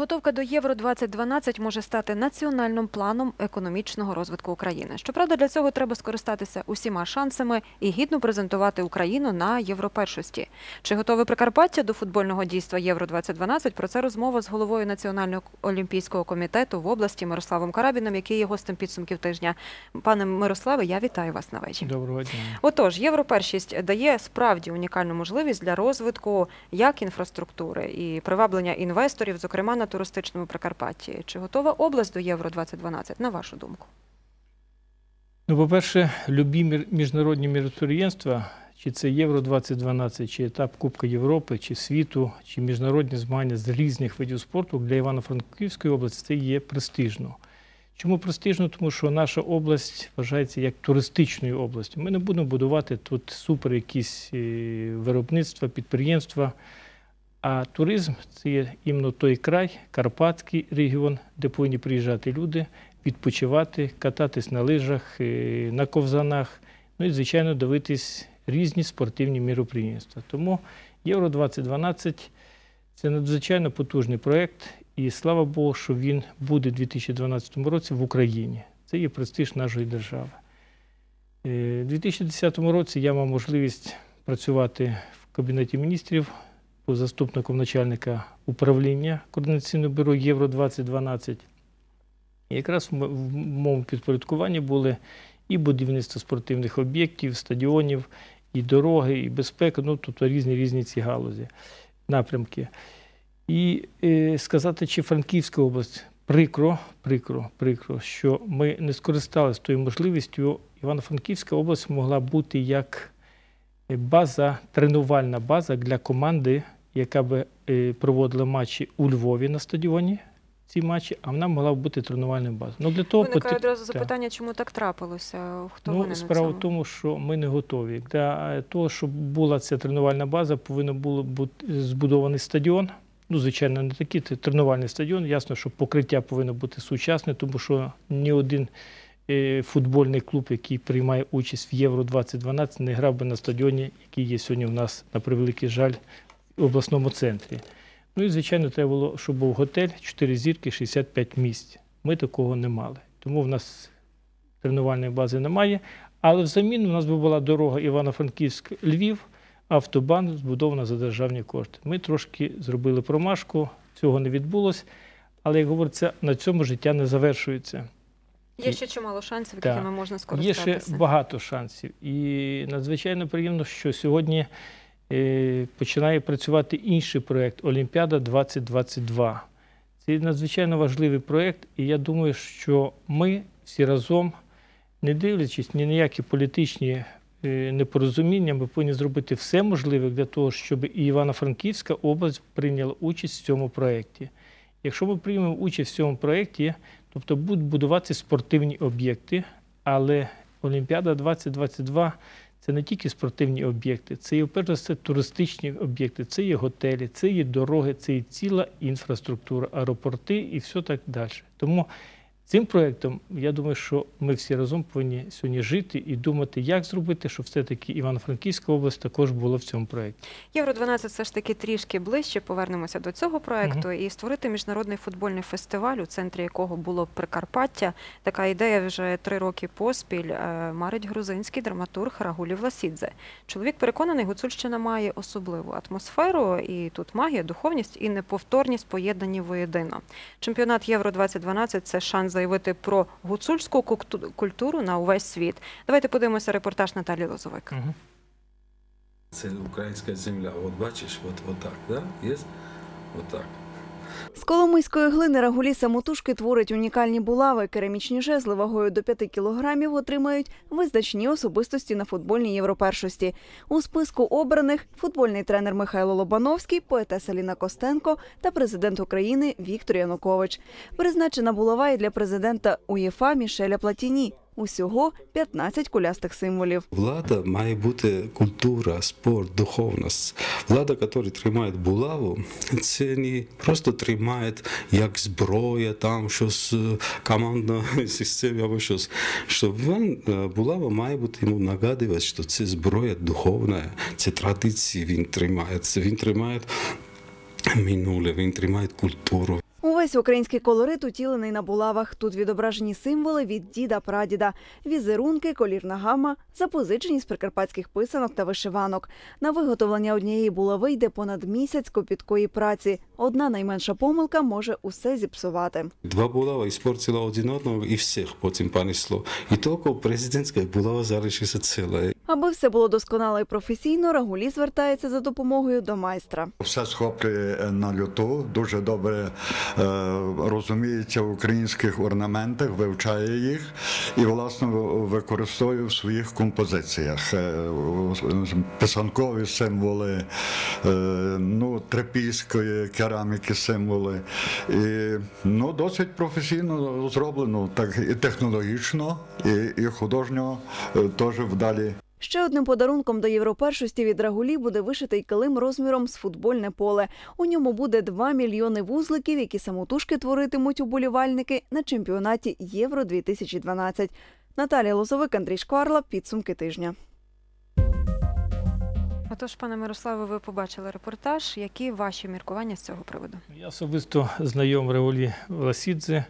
Підготовка до Євро 2012 може стати національним планом економічного розвитку України. Щоправда, для цього треба скористатися усіма шансами і гідно презентувати Україну на європершості. Чи готове Прикарпаття до футбольного дійства Євро 2012 Про це розмова з головою Національного олімпійського комітету в області Мирославом Карабіном, який є гостем підсумків тижня. Пане Мирославе, я вітаю вас на вечір. Доброго дня. Отож, європершість дає справді унікальну можливість для розвитку як інфраструктури і приваблення інвесторів, зокрема на туристичному Прикарпатті. Чи готова область до Євро 2012 на вашу думку? Ну, по-перше, любі міжнародні міроприємства, чи це Євро 2012, чи етап Кубка Європи, чи світу, чи міжнародні змагання з різних видів спорту для Івано-Франківської області це є престижно. Чому престижно? Тому що наша область вважається як туристичною областю. Ми не будемо будувати тут супер якісь е, виробництва, підприємства. А туризм це є іменно той край, Карпатський регіон, де повинні приїжджати люди, відпочивати, кататись на лижах, е, на ковзанах, ну і, звичайно, дивитись різні спортивні міроприємства. Тому Євро 2012 це надзвичайно потужний проєкт, і слава Богу, що він буде у 2012 році в Україні. Це є престиж нашої держави. Е, У 2010 році я мав можливість працювати в Кабінеті міністрів заступником начальника управління Координаційного бюро Євро 2012. І якраз в моєму підпорядкуванні були і будівництво спортивних об'єктів, стадіонів, і дороги, і безпека, ну тобто різні різні ці галузі, напрямки. І е, сказати, чи Франківська область прикро, прикро, прикро, що ми не скористалися тою можливістю. Івано-Франківська область могла бути як база, тренувальна база для команди, яка би е, проводила матчі у Львові на стадіоні. Ці матчі, а вона могла б бути тренувальною базою. Ну для того Виникає потріб- одразу Так. запитання, чому так трапилося? Хто Ну, справа в тому, що ми не готові. Для того, щоб була ця тренувальна база, повинен було бути збудований стадіон. Ну, звичайно, не такий це тренувальний стадіон. Ясно, що покриття повинно бути сучасне, тому що ні один е, футбольний клуб, який приймає участь в Євро 2012, не грав би на стадіоні, який є сьогодні у нас, на превеликий жаль, в обласному центрі. Ну і, звичайно, треба було, щоб був готель, 4 зірки, 65 місць. Ми такого не мали. Тому в нас тренувальної бази немає. Але взамін у нас би була дорога Івано-Франківськ-Львів, автобан збудована за державні кошти. Ми трошки зробили промашку, цього не відбулося. Але, як говориться, на цьому життя не завершується. Є ще чимало шансів, якими можна Є ще багато шансів. І надзвичайно приємно, що сьогодні починає працювати інший проєкт Олімпіада 2022. Це надзвичайно важливий проєкт, і я думаю, що ми всі разом, не дивлячись ні на які політичні е, непорозуміння, ми повинні зробити все можливе для того, щоб і Івано-Франківська область прийняла участь в цьому проєкті. Якщо ми приймемо участь в цьому проєкті, тобто будуть будуватися спортивні об'єкти, але Олімпіада 2022 це не тільки спортивні об'єкти, це є перш за туристичні об'єкти, це є готелі, це є дороги, це є ціла інфраструктура, аеропорти і все так далі. Тому цим проєктом, я думаю, що ми всі разом повинні сьогодні жити і думати, як зробити, щоб все-таки Івано-Франківська область також була в цьому проєкті. Євро 12 все ж таки трішки ближче. Повернемося до цього проекту і створити міжнародний футбольний фестиваль, у центрі якого було Прикарпаття. Така ідея вже три роки поспіль е, марить грузинський драматург Рагулі Власідзе. Чоловік переконаний, Гуцульщина має особливу атмосферу, і тут магія, духовність і неповторність поєднані воєдино. Чемпіонат Євро 2012 – це шанс заявити про гуцульську культуру на увесь світ. Давайте подивимося репортаж Наталі Лозовик. Угу. Це українська земля. От бачиш, от, от так, да? Є? От так. З коломийської глини Рагулі самотужки творить унікальні булави. Керамічні жезли вагою до 5 кілограмів отримають визначні особистості на футбольній європершості. У списку обраних футбольний тренер Михайло Лобановський, поетеса Ліна Костенко та президент України Віктор Янукович. Призначена булава і для президента УЄФА Мішеля Платіні. Усього 15 кулястих символів. Влада має бути культура, спорт, духовність. Влада, яка тримає булаву, це не просто тримає як зброя, там щось е, командна система або щось. Що е, булава має бути йому нагадувати, що це зброя духовна, це традиції він тримає. Він тримає минуле, він тримає культуру. У Увесь український колорит утілений на булавах. Тут відображені символи від діда-прадіда, візерунки, колірна гама, запозичені з прикарпатських писанок та вишиванок. На виготовлення однієї булави йде понад місяць копіткої праці. Одна найменша помилка може усе зіпсувати. Два булава іспортила один одного і всіх потім понесло. І тільки президентська булава залишилася ціла. Аби все було досконало і професійно, Рагулі звертається за допомогою до майстра. Все схоплює на люту, дуже добре е, розуміється в українських орнаментах, вивчає їх і, власне, використовує в своїх композиціях. Е, Писанкові символи, е, ну, трипільської кераміки символи. І, ну, досить професійно зроблено, так і технологічно, і, і художньо теж вдалі. Ще одним подарунком до європершості від Рагулі буде вишитий килим розміром з футбольне поле. У ньому буде 2 мільйони вузликів, які самотужки творитимуть уболівальники на чемпіонаті Євро 2012. Наталія Лозовик, Андрій Шкварла. Підсумки тижня. Отож, пане Мирославе, ви побачили репортаж. Які ваші міркування з цього приводу? Я особисто знайом Револі Власідзе.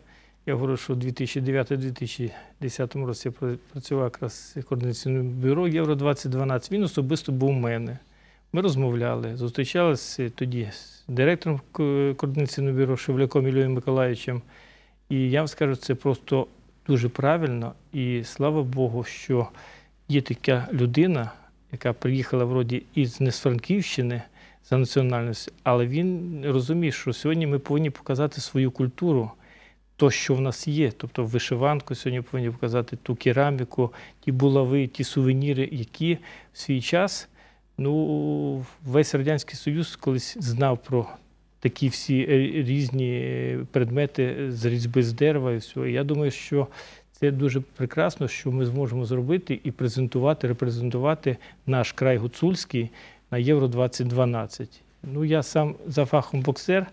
Я говорю, що у 2009-2010 році я працював якраз координаційному бюро Євро 2012. Він особисто був у мене. Ми розмовляли, зустрічалися тоді з директором координаційного бюро Шевляком Ілією Миколаївичем. І я вам скажу, це просто дуже правильно. І слава Богу, що є така людина, яка приїхала вроді із не з Франківщини за національністю, але він розуміє, що сьогодні ми повинні показати свою культуру, то, що в нас є. Тобто вишиванку сьогодні повинні показати ту кераміку, ті булави, ті сувеніри, які в свій час ну, весь Радянський Союз колись знав про такі всі різні предмети з різьби з дерева і. І я думаю, що це дуже прекрасно, що ми зможемо зробити і презентувати, репрезентувати наш край гуцульський на Євро 2012. Ну, я сам за фахом боксер,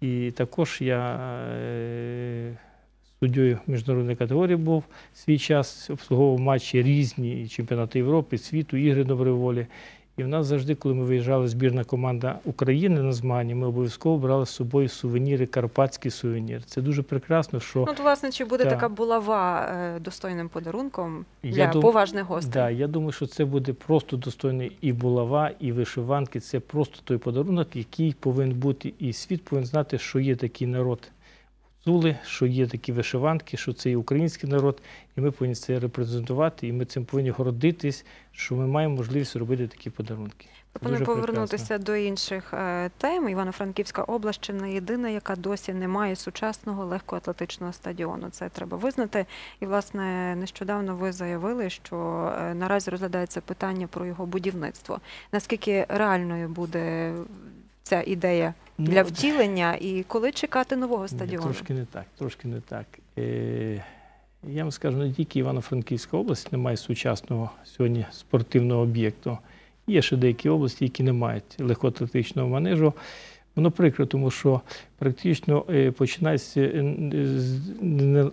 і також я е, суддєю міжнародної категорії був свій час, обслуговував матчі різні чемпіонати Європи, світу, ігри доброї волі. І в нас завжди, коли ми виїжджали збірна команда України на змагання, ми обов'язково брали з собою сувеніри, карпатський сувенір. Це дуже прекрасно, що Ну, от, власне, чи буде Так. така булава е, достойним подарунком Я для дум- поважних гостей? Да, я думаю, що це буде просто достойний і булава, і вишиванки. Це просто той подарунок, який повинен бути, і світ повинен знати, що є такий народ Гуцули, що є такі вишиванки, що це і український народ, і ми повинні це репрезентувати, і ми цим повинні гордитись, що ми маємо можливість робити такі подарунки. Пропоную Дуже повернутися прекрасно. до інших е, тем. Івано-Франківська область чи не єдина, яка досі не має сучасного легкоатлетичного стадіону. Це треба визнати. І, власне, нещодавно ви заявили, що е, наразі розглядається питання про його будівництво. Наскільки реальною буде ця ідея для Ну, втілення, і коли чекати нового стадіону? Трошки не так, трошки не так. Е, я вам скажу, не тільки Івано-Франківська область не має сучасного сьогодні спортивного об'єкту. Є ще деякі області, які не мають легкоатлетичного манежу. Воно прикро, тому що практично е, починається е,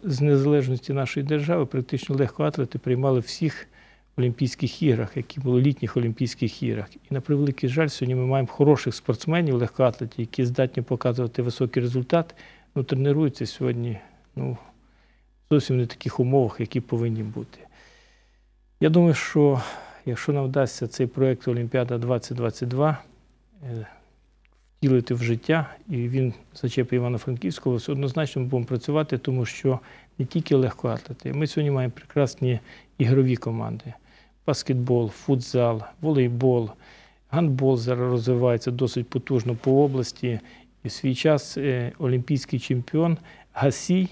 з незалежності нашої держави, практично легкоатлети приймали всіх Олімпійських іграх, які були літніх Олімпійських іграх. І на превеликий жаль, сьогодні ми маємо хороших спортсменів, легкоатлетів, які здатні показувати високий результат, ну, тренуються сьогодні ну, зовсім не в таких умовах, які повинні бути. Я думаю, що якщо нам вдасться цей проєкт Олімпіада 2022 е, втілити в життя, і він зачепить Івано-Франківського, однозначно ми будемо працювати, тому що не тільки легкоатлети. Ми сьогодні маємо прекрасні ігрові команди: баскетбол, футзал, волейбол, гандбол зараз розвивається досить потужно по області. І в свій час е, олімпійський чемпіон Гасій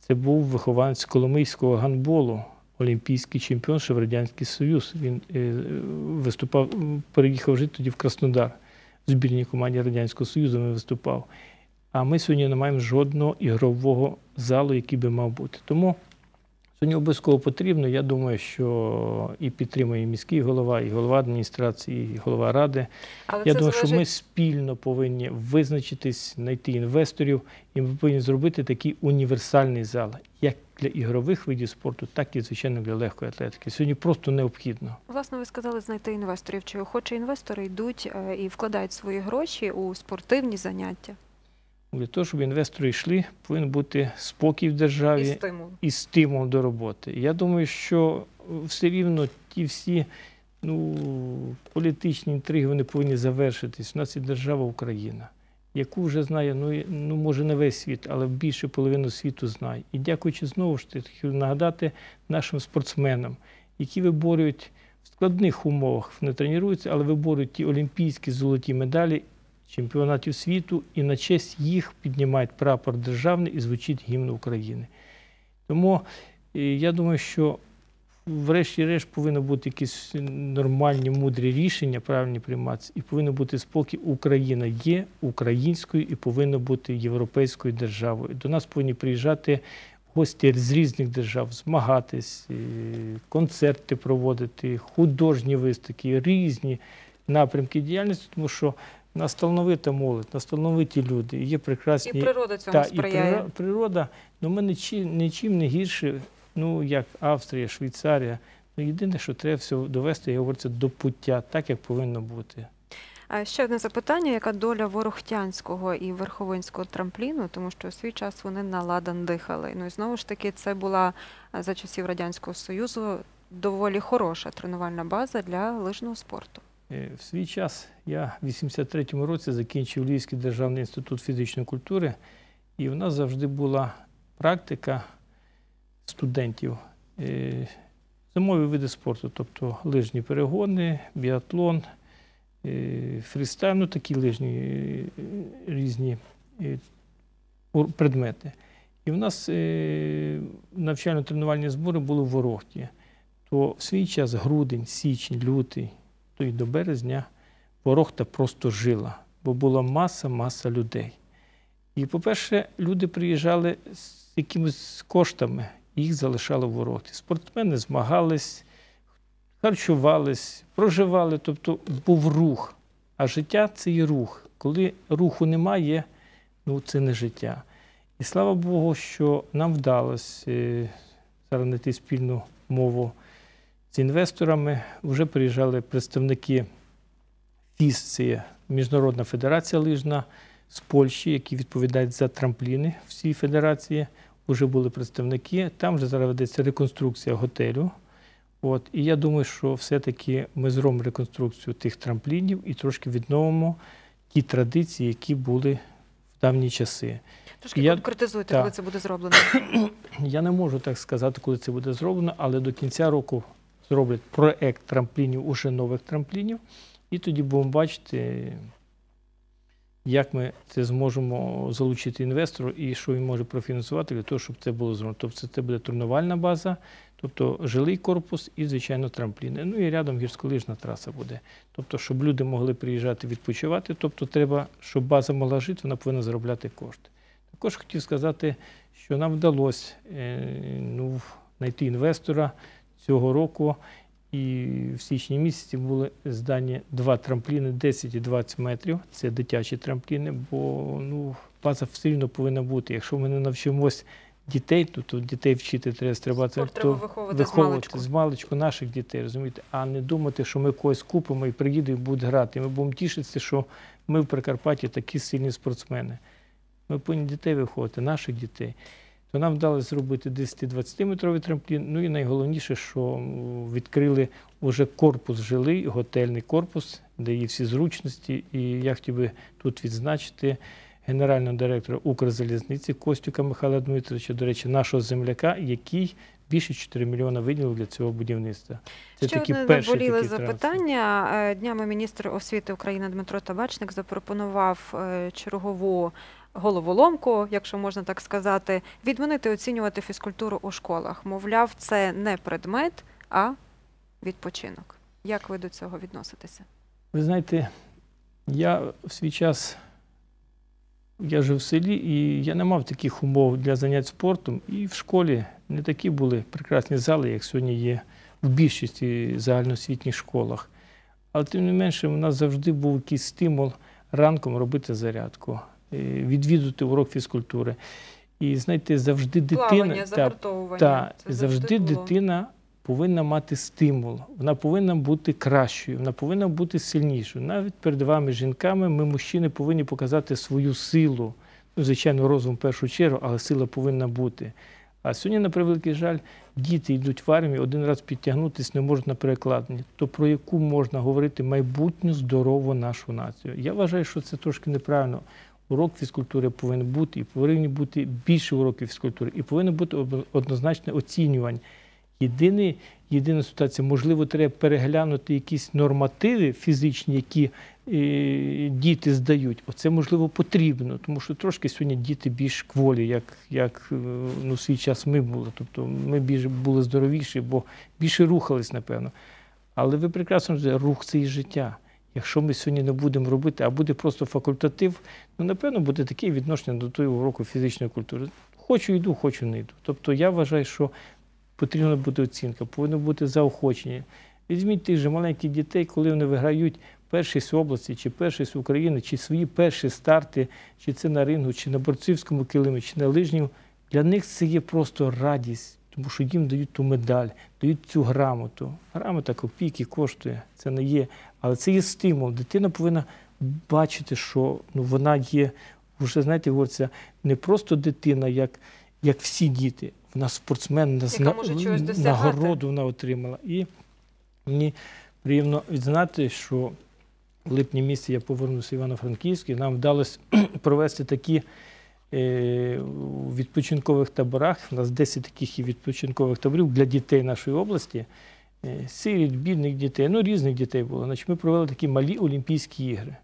це був вихованець Коломийського гандболу, олімпійський чемпіон ще в Радянський Союз. Він е, виступав, переїхав жити тоді в Краснодар. В збірній команді Радянського Союзу він виступав. А ми сьогодні не маємо жодного ігрового залу, який би мав бути. Тому сьогодні обов'язково потрібно. Я думаю, що і підтримує і міський голова, і голова адміністрації, і голова ради. Але Я думаю, що ми спільно повинні визначитись, знайти інвесторів, і ми повинні зробити такий універсальний зал, як для ігрових видів спорту, так і звичайно для легкої атлетики. Сьогодні просто необхідно. Власне, ви сказали знайти інвесторів. Чи охочі інвестори йдуть е, і вкладають свої гроші у спортивні заняття? Для того, щоб інвестори йшли, повинен бути спокій в І державі стимул. і стимул до роботи. Я думаю, що все рівно ті всі ну, політичні інтриги вони повинні завершитись. У нас є держава Україна, яку вже знає, ну, ну може не весь світ, але більше половину світу знає. І дякуючи знову ж таки, нагадати нашим спортсменам, які виборюють в складних умовах, вони тренуються, але виборюють ті олімпійські золоті медалі чемпіонатів світу, і на честь їх піднімають прапор державний і звучить гімн України. Тому е, я думаю, що врешті-решт повинно бути якісь нормальні, мудрі рішення, правильні прийматися, і повинен бути спокій. Україна є українською і повинна бути європейською державою. До нас повинні приїжджати гості з різних держав, змагатись, е, концерти проводити, художні виставки, різні напрямки діяльності, тому що нас талановита молодь, нас талановиті люди, є І природа цьому та, і сприяє. приро- природа, ну ми нічим, нічим не гірше, ну як Австрія, Швейцарія. Ну, єдине, що треба все довести, я говорю, це до пуття, так як повинно бути. А ще одне запитання: яка доля Ворохтянського і Верховинського трампліну, тому що у свій час вони на ладан дихали. Ну і знову ж таки, це була за часів Радянського Союзу доволі хороша тренувальна база для лижного спорту. Е, В свій час я в 83-му році закінчив Львівський державний інститут фізичної культури, і в нас завжди була практика студентів. е, Зимові види спорту, тобто лижні перегони, біатлон, е, фрістайл, ну такі лижні різні предмети. І в нас навчально-тренувальні збори були в Ворохті. То в свій час грудень, січень, лютий, то й до березня Ворохта просто жила, бо була маса, маса людей. І, по-перше, люди приїжджали з якимись коштами, їх залишали в Ворохті. Спортсмени змагались, харчувались, проживали, тобто був рух. А життя це і рух. Коли руху немає, ну це не життя. І слава Богу, що нам вдалося е, зараз знайти спільну мову з інвесторами. Вже приїжджали представники ФІС, це Міжнародна федерація лижна з Польщі, які відповідають за трампліни в цій федерації. Вже були представники. Там вже зараз ведеться реконструкція готелю. От, і я думаю, що все-таки ми зробимо реконструкцію тих трамплінів і трошки відновимо ті традиції, які були в давні часи. Трошки Я- конкретизуйте, так. коли це буде зроблено. Я не можу так сказати, коли це буде зроблено, але до кінця року зроблять проект трамплінів, уже нових трамплінів, і тоді будемо бачити, як ми це зможемо залучити інвестору і що він може профінансувати для того, щоб це було зроблено. Тобто це буде тренувальна база, тобто жилий корпус і, звичайно, трампліни. Ну і рядом гірськолижна траса буде. Тобто, щоб люди могли приїжджати відпочивати, тобто треба, щоб база могла жити, вона повинна заробляти кошти. Також хотів сказати, що нам вдалося е, ну, знайти інвестора цього року. І в січні місяці були здані два трампліни 10 і 20 метрів. Це дитячі трампліни, бо ну, база все рівно повинна бути. Якщо ми не навчимось дітей, то, то дітей вчити треба стрибати. Спорт то треба виховувати з виховувати маличку. з маличку наших дітей, розумієте, а не думати, що ми когось купимо і приїде і буде грати. Ми будемо тішитися, що ми в Прикарпатті такі сильні спортсмени. Ми повинні дітей виховувати, наших дітей. То нам вдалося зробити 10-20 метровий трамплін. Ну і найголовніше, що відкрили вже корпус жилий, готельний корпус, де є всі зручності. І я хотів би тут відзначити генерального директора Укрзалізниці Костюка Михайла Дмитровича, до речі, нашого земляка, який більше 4 мільйона виділив для цього будівництва. Це Ще такі одне перші наболіле запитання. Е, Днями міністр освіти України Дмитро Табачник запропонував е, чергову головоломку, якщо можна так сказати, відмінити оцінювати фізкультуру у школах. Мовляв, це не предмет, а відпочинок. Як ви до цього відноситеся? Ви знаєте, я в свій час я жив в селі, і я не мав таких умов для занять спортом. І в школі не такі були прекрасні зали, як сьогодні є в більшості загальноосвітніх школах. Але тим не менше, у нас завжди був якийсь стимул ранком робити зарядку, е, відвідувати урок фізкультури. І знаєте, завжди дитина. Та, та, завжди було. дитина повинна мати стимул, вона повинна бути кращою, вона повинна бути сильнішою. Навіть перед вами, жінками, ми, мужчини, повинні показати свою силу. звичайно, розум в першу чергу, але сила повинна бути. А сьогодні, на превеликий жаль, діти йдуть в армію, один раз підтягнутися не можуть на перекладенні. То про яку можна говорити майбутню здорову нашу націю? Я вважаю, що це трошки неправильно. Урок фізкультури повинен бути, і повинні бути більше уроків фізкультури, і повинно бути однозначне оцінювання. Єдине, єдина ситуація, можливо, треба переглянути якісь нормативи фізичні, які е, діти здають. Оце можливо потрібно, тому що трошки сьогодні діти більш кволі, як, як е, ну, свій час ми були. Тобто ми більш були здоровіші, бо більше рухались, напевно. Але ви прекрасно розумієте, рух це і життя. Якщо ми сьогодні не будемо робити, а буде просто факультатив, ну напевно буде таке відношення до того уроку фізичної культури. Хочу йду, хочу не йду. Тобто я вважаю, що потрібна бути оцінка, повинно бути заохочення. Візьміть тих же маленьких дітей, коли вони виграють першість області, чи першість України, чи свої перші старти, чи це на рингу, чи на борцівському килимі, чи на лижньому. Для них це є просто радість, тому що їм дають ту медаль, дають цю грамоту. Грамота копійки коштує, це не є. Але це є стимул. Дитина повинна бачити, що ну, вона є, вже знаєте, говориться, не просто дитина, як, як всі діти. Вона спортсмен, досягати. нагороду вона отримала. І мені приємно відзнати, що в липні місяці я повернувся в Івано-Франківськ, і нам вдалося провести такі у відпочинкових таборах. У нас 10 таких відпочинкових таборів для дітей нашої області. Е, Сиріт, бідних дітей, ну різних дітей було. Значить, ми провели такі малі Олімпійські ігри.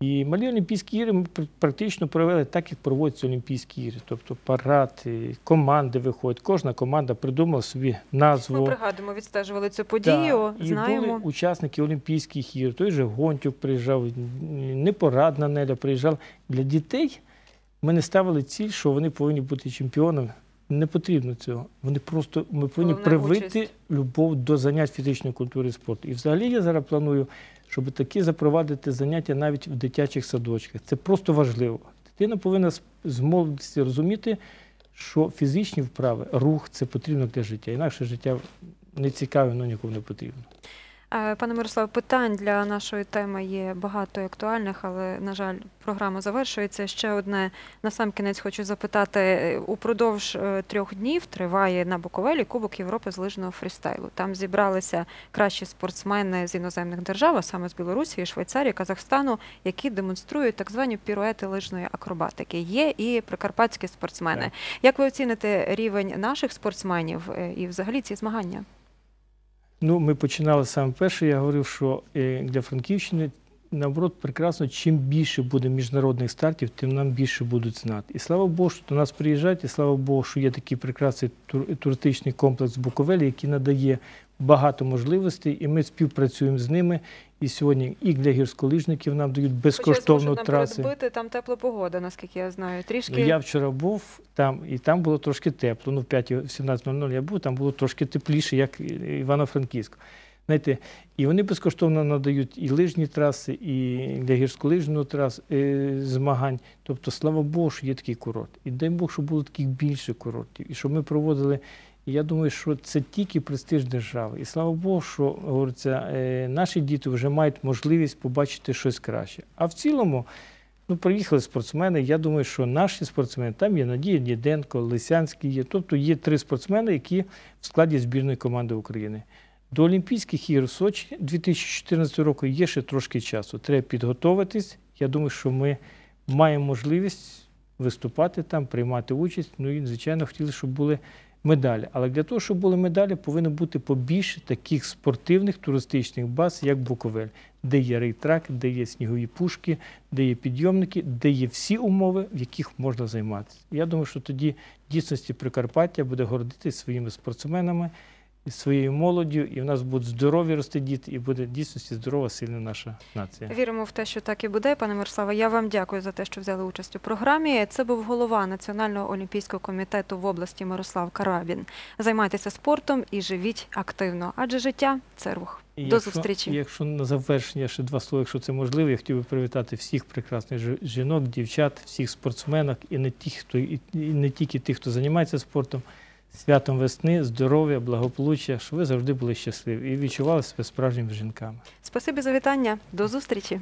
І малі Олімпійські ігри ми практично провели так, як проводяться Олімпійські ігри. Тобто парад, команди виходять. Кожна команда придумала собі назву. Ми пригадуємо, відстежували цю подію, Так, і були учасники Олімпійських ігор. Той же Гонтюк приїжджав, непорадна Неля приїжджала. Для дітей ми не ставили ціль, що вони повинні бути чемпіонами. Не потрібно цього. Вони просто ми повинні Головне привити участь. любов до занять фізичної культури і спорту. І взагалі я зараз планую, щоб такі запровадити заняття навіть в дитячих садочках. Це просто важливо. Дитина повинна з- з молодості розуміти, що фізичні вправи, рух це потрібно для життя. Інакше життя не цікаве, воно нікому не потрібно. Е, Пане Мирославе, питань для нашої теми є багато актуальних, але, на жаль, програма завершується. Ще одне на сам кінець хочу запитати. Упродовж е, трьох днів триває на Буковелі Кубок Європи з лижного фрістайлу. Там зібралися кращі спортсмени з іноземних держав, а саме з Білорусі, Швейцарії, Казахстану, які демонструють так звані піруети лижної акробатики. Є і прикарпатські спортсмени. Як ви оціните рівень наших спортсменів е, і взагалі ці змагання? Ну, ми починали саме перше. Я говорив, що е, для Франківщини наоборот прекрасно, чим більше буде міжнародних стартів, тим нам більше будуть знати. І слава Богу, що до нас приїжджають, і слава Богу, що є такий прекрасний тур- туристичний комплекс в Буковелі, який надає багато можливостей, і ми співпрацюємо з ними. І сьогодні і для гірськолижників нам дають безкоштовну нам траси. передбити, там тепла погода, наскільки я знаю. Трішки Ну, я вчора був там, і там було трошки тепло. Ну, в 5-17.00 я був, там було трошки тепліше, як Івано-Франківськ. Знаєте, і вони безкоштовно надають і лижні траси, і для гірськолижного трас е, змагань. Тобто, слава Богу, що є такий курорт. І дай Бог, щоб було таких більше курортів. І щоб ми проводили. І я думаю, що це тільки престиж держави. І слава Богу, що говориться, е, наші діти вже мають можливість побачити щось краще. А в цілому, Ну, приїхали спортсмени. Я думаю, що наші спортсмени, там є Надія Діденко, Лисянський є. Тобто є три спортсмени, які в складі збірної команди України. До Олімпійських ігор в Сочі 2014 року є ще трошки часу. Треба підготуватись. Я думаю, що ми маємо можливість виступати там, приймати участь. Ну і, звичайно, хотіли, щоб були медалі. Але для того, щоб були медалі, повинно бути побільше таких спортивних туристичних баз, як Буковель, де є рейтрак, де є снігові пушки, де є підйомники, де є всі умови, в яких можна займатися. Я думаю, що тоді дійсності Прикарпаття буде гордитися своїми спортсменами, і своєю молоддю, і в нас будуть здорові рости діти, і буде дійсності здорова, сильна наша нація. віримо в те, що так і буде. Пане Мирославе, я вам дякую за те, що взяли участь у програмі. Це був голова Національного олімпійського комітету в області Мирослав Карабін. Займайтеся спортом і живіть активно, адже життя це рух. І До якщо, зустрічі. Якщо на завершення ще два слова, якщо це можливо, я хотів би привітати всіх прекрасних жінок, дівчат, всіх спортсменок і не тих, хто і не тільки тих, хто займається спортом. Святом весни, здоров'я, благополуччя, щоб ви завжди були щасливі і відчували себе справжніми жінками. Спасибі за вітання. До зустрічі.